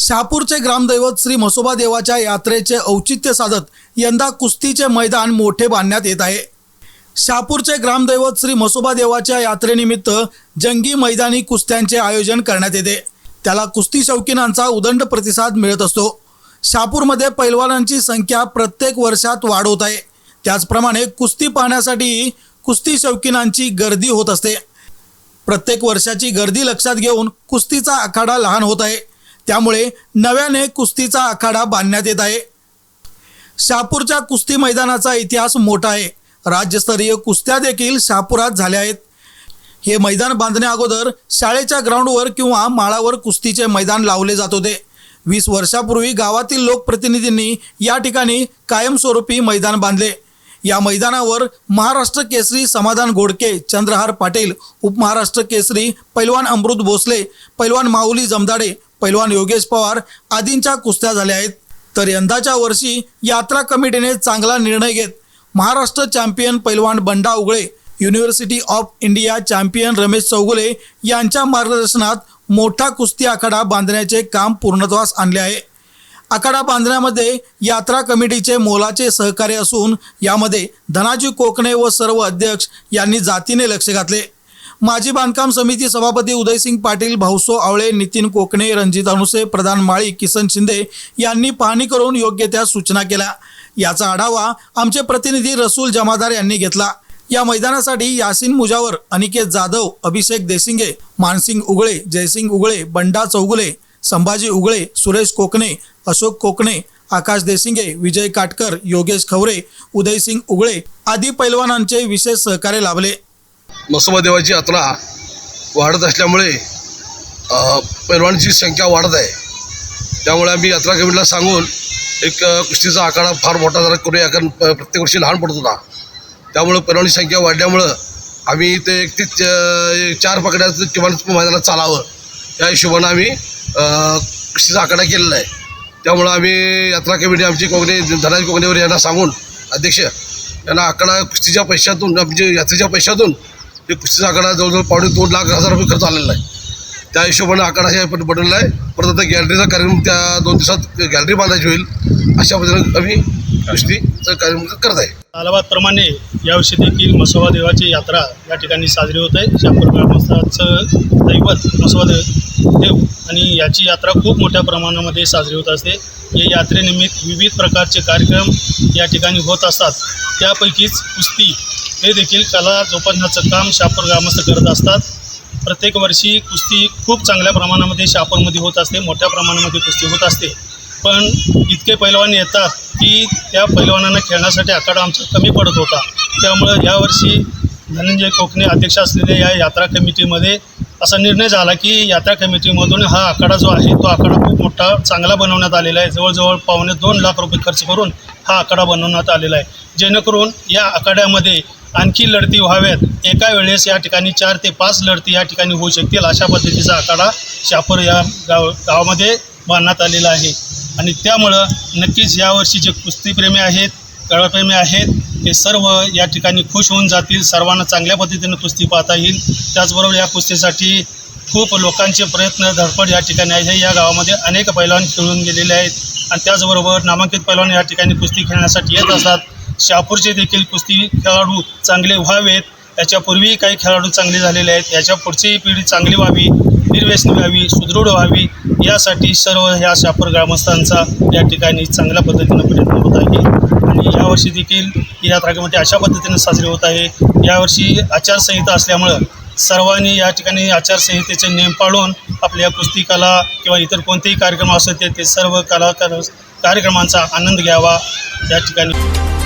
शहापूरचे ग्रामदैवत श्री म्हसोबा देवाच्या यात्रेचे औचित्य साधत यंदा कुस्तीचे मैदान मोठे बांधण्यात येत आहे. शहापूरचे ग्रामदैवत श्री म्हसोबा देवाच्या यात्रेनिमित्त जंगी मैदानी कुस्त्यांचे आयोजन करण्यात येते. त्याला कुस्ती शौकीनांचा उदंड प्रतिसाद मिळत असतो. शहापूरमध्ये पैलवानांची संख्या प्रत्येक वर्षात वाढ होत आहे. त्याचप्रमाणे कुस्ती पाहण्यासाठी कुस्ती शौकीनांची गर्दी होत असते. प्रत्येक वर्षाची गर्दी लक्षात घेऊन कुस्तीचा आखाडा लहान होत आहे. त्यामुळे नव्याने कुस्तीचा आखाडा बांधण्यात येत आहे. शहापूरच्या कुस्ती मैदानाचा इतिहास मोठा आहे. राज्यस्तरीय कुस्त्या देखील शहापुरात झाल्या आहेत. हे मैदान बांधण्या अगोदर शाळेच्या ग्राउंडवर किंवा माळावर कुस्तीचे मैदान लावले जात होते. वीस वर्षापूर्वी गावातील लोकप्रतिनिधींनी या ठिकाणी कायमस्वरूपी मैदान बांधले. या मैदानावर महाराष्ट्र केसरी समाधान घोडके चंद्रहार पाटील उपमहाराष्ट्र केसरी पैलवान अमृत भोसले पैलवान माऊली जमदाडे पैलवान योगेश पवार आदींच्या कुस्त्या झाल्या आहेत. तर यंदाच्या वर्षी यात्रा कमिटीने चांगला निर्णय घेत महाराष्ट्र चॅम्पियन पैलवान Banda Ugale university of India champion Ramesh Chougule यांच्या मार्गदर्शनात मोठा कुस्ती आखाडा बांधण्याचे काम पूर्णत्वास आणले आहे. आखाडा बांधण्यामध्ये यात्रा कमिटीचे मोलाचे सहकार्य असून यामध्ये धनाजी कोकणे व सर्व अध्यक्ष यांनी जातीने लक्ष घातले. माजी बांधकाम समिती सभापती उदयसिंग पाटील भाऊसो आवळे नितीन कोकणे रणजित अनुसे प्रधान माळी किसन शिंदे यांनी पाहणी करून योग्य त्या सूचना केल्या. याचा आढावा आमचे प्रतिनिधी रसूल जमादार यांनी घेतला. या मैदानासाठी यासिन मुजावर अनिकेत जाधव अभिषेक देसिंगे मानसिंग उगळे जयसिंग उगळे बंडा चौगुले संभाजी उगळे सुरेश कोकणे अशोक कोकणे आकाश देसिंगे विजय काटकर योगेश खवरे उदयसिंग उगळे आदी पैलवानांचे विशेष सहकार्य लाभले. मसोबादेवाची यात्रा वाढत असल्यामुळे अ, संख्या वाढत आहे. त्यामुळे आम्ही यात्रा कमिटीला सांगून एक कुस्तीचा आकडा फार मोठा जरा करूया कारण प्रत्येक वर्षी लहान पडत होता. त्यामुळं पैलवानांची संख्या वाढल्यामुळं आम्ही ते एक ते चार पकड्याचं किमान मैदानात चालावं. या हिशोबानं आम्ही कुस्तीचा आकडा केलेला आहे. त्यामुळं आम्ही यात्रा कमिटी आमची कोकणी धनाजी कोकणेवर यांना सांगून अध्यक्ष यांना आकडा कुस्तीच्या पैशातून म्हणजे यात्रेच्या पैशातून ते कुस्तीचा आकडा जवळजवळ पावणे दोन लाख हजार रुपये खर्च आलेला आहे. त्या हिशोबाने आकडा हे पण आहे. परत आता गॅलरीचा कार्यक्रम त्या दोन दिवसात गॅलरी बांधायची होईल अशा पद्धतीने आम्ही कुस्तीचा कार्यक्रम करत आहे. अलाहाबादप्रमाणे यावर्षी देखील मसोबा देवाची यात्रा या ठिकाणी साजरी होत आहे. शापूर ग्रामस्थाचं दैवत मसोबा देव देव आणि याची यात्रा खूप मोठ्या प्रमाणामध्ये साजरी होत असते. या यात्रेनिमित्त विविध प्रकारचे कार्यक्रम या ठिकाणी होत असतात. त्यापैकीच कुस्ती हे देखील कला जोपासण्याचं काम शापूर ग्रामस्थ करत असतात. प्रत्येक वर्षी कुस्ती खूप चांगल्या प्रमाणामध्ये शापूरमध्ये होत असते मोठ्या प्रमाणामध्ये कुस्ती होत असते. पण इतके पैलवान येतात की त्या पैलवानांना खेळण्यासाठी आखाडा आमचा कमी पडत होता. त्यामुळं यावर्षी धनंजय कोकणे अध्यक्ष असलेल्या या यात्रा कमिटीमध्ये असा निर्णय झाला की यात्रा कमिटीमधून हा आखाडा जो आहे तो आखाडा खूप मोठा चांगला बनवण्यात आलेला आहे. जवळजवळ पावणे दोन लाख रुपये खर्च करून हा आखाडा बनवण्यात आलेला आहे. जेणेकरून या आखाड्यामध्ये आणखी लढती व्हाव्यात. एका वेळेस या ठिकाणी चार ते पाच लढती या ठिकाणी होऊ शकतील अशा पद्धतीचा आखाडा शापूर या गाव गावामध्ये बांधण्यात आलेला आहे. आणि त्यामुळं नक्कीच यावर्षी जे कुस्तीप्रेमी आहेत कळाप्रेमी आहेत ते सर्व या ठिकाणी खुश होऊन जातील. सर्वांना चांगल्या पद्धतीनं कुस्ती पाहता येईल. त्याचबरोबर या कुस्तीसाठी खूप लोकांचे प्रयत्न धडपड या ठिकाणी आहे. या गावामध्ये अनेक पैलवान खेळून गेलेले आहेत. आणि त्याचबरोबर नामांकित पैलवान या ठिकाणी कुस्ती खेळण्यासाठी येत असतात. शहापूरचे देखील कुस्ती खेळाडू चांगले व्हावेत. याच्यापूर्वी काही खेळाडू चांगले झालेले आहेत. याच्या पुढचीही पिढी चांगली व्हावी निर्व्यसनी व्हावी सुदृढ व्हावी यासाठी सर्व ह्या शापूर ग्रामस्थांचा या ठिकाणी चांगल्या पद्धतीनं प्रयत्न होत आहे. आणि यावर्षी देखील ही यात्रा कमिटी अशा पद्धतीनं साजरी होत आहे. यावर्षी आचारसंहिता असल्यामुळं सर्वांनी या ठिकाणी आचारसंहितेचे नियम पाळून आपल्या कुस्ती कला किंवा इतर कोणतेही कार्यक्रम असत ते ते सर्व कलाकार कार्यक्रमांचा आनंद घ्यावा. या ठिकाणी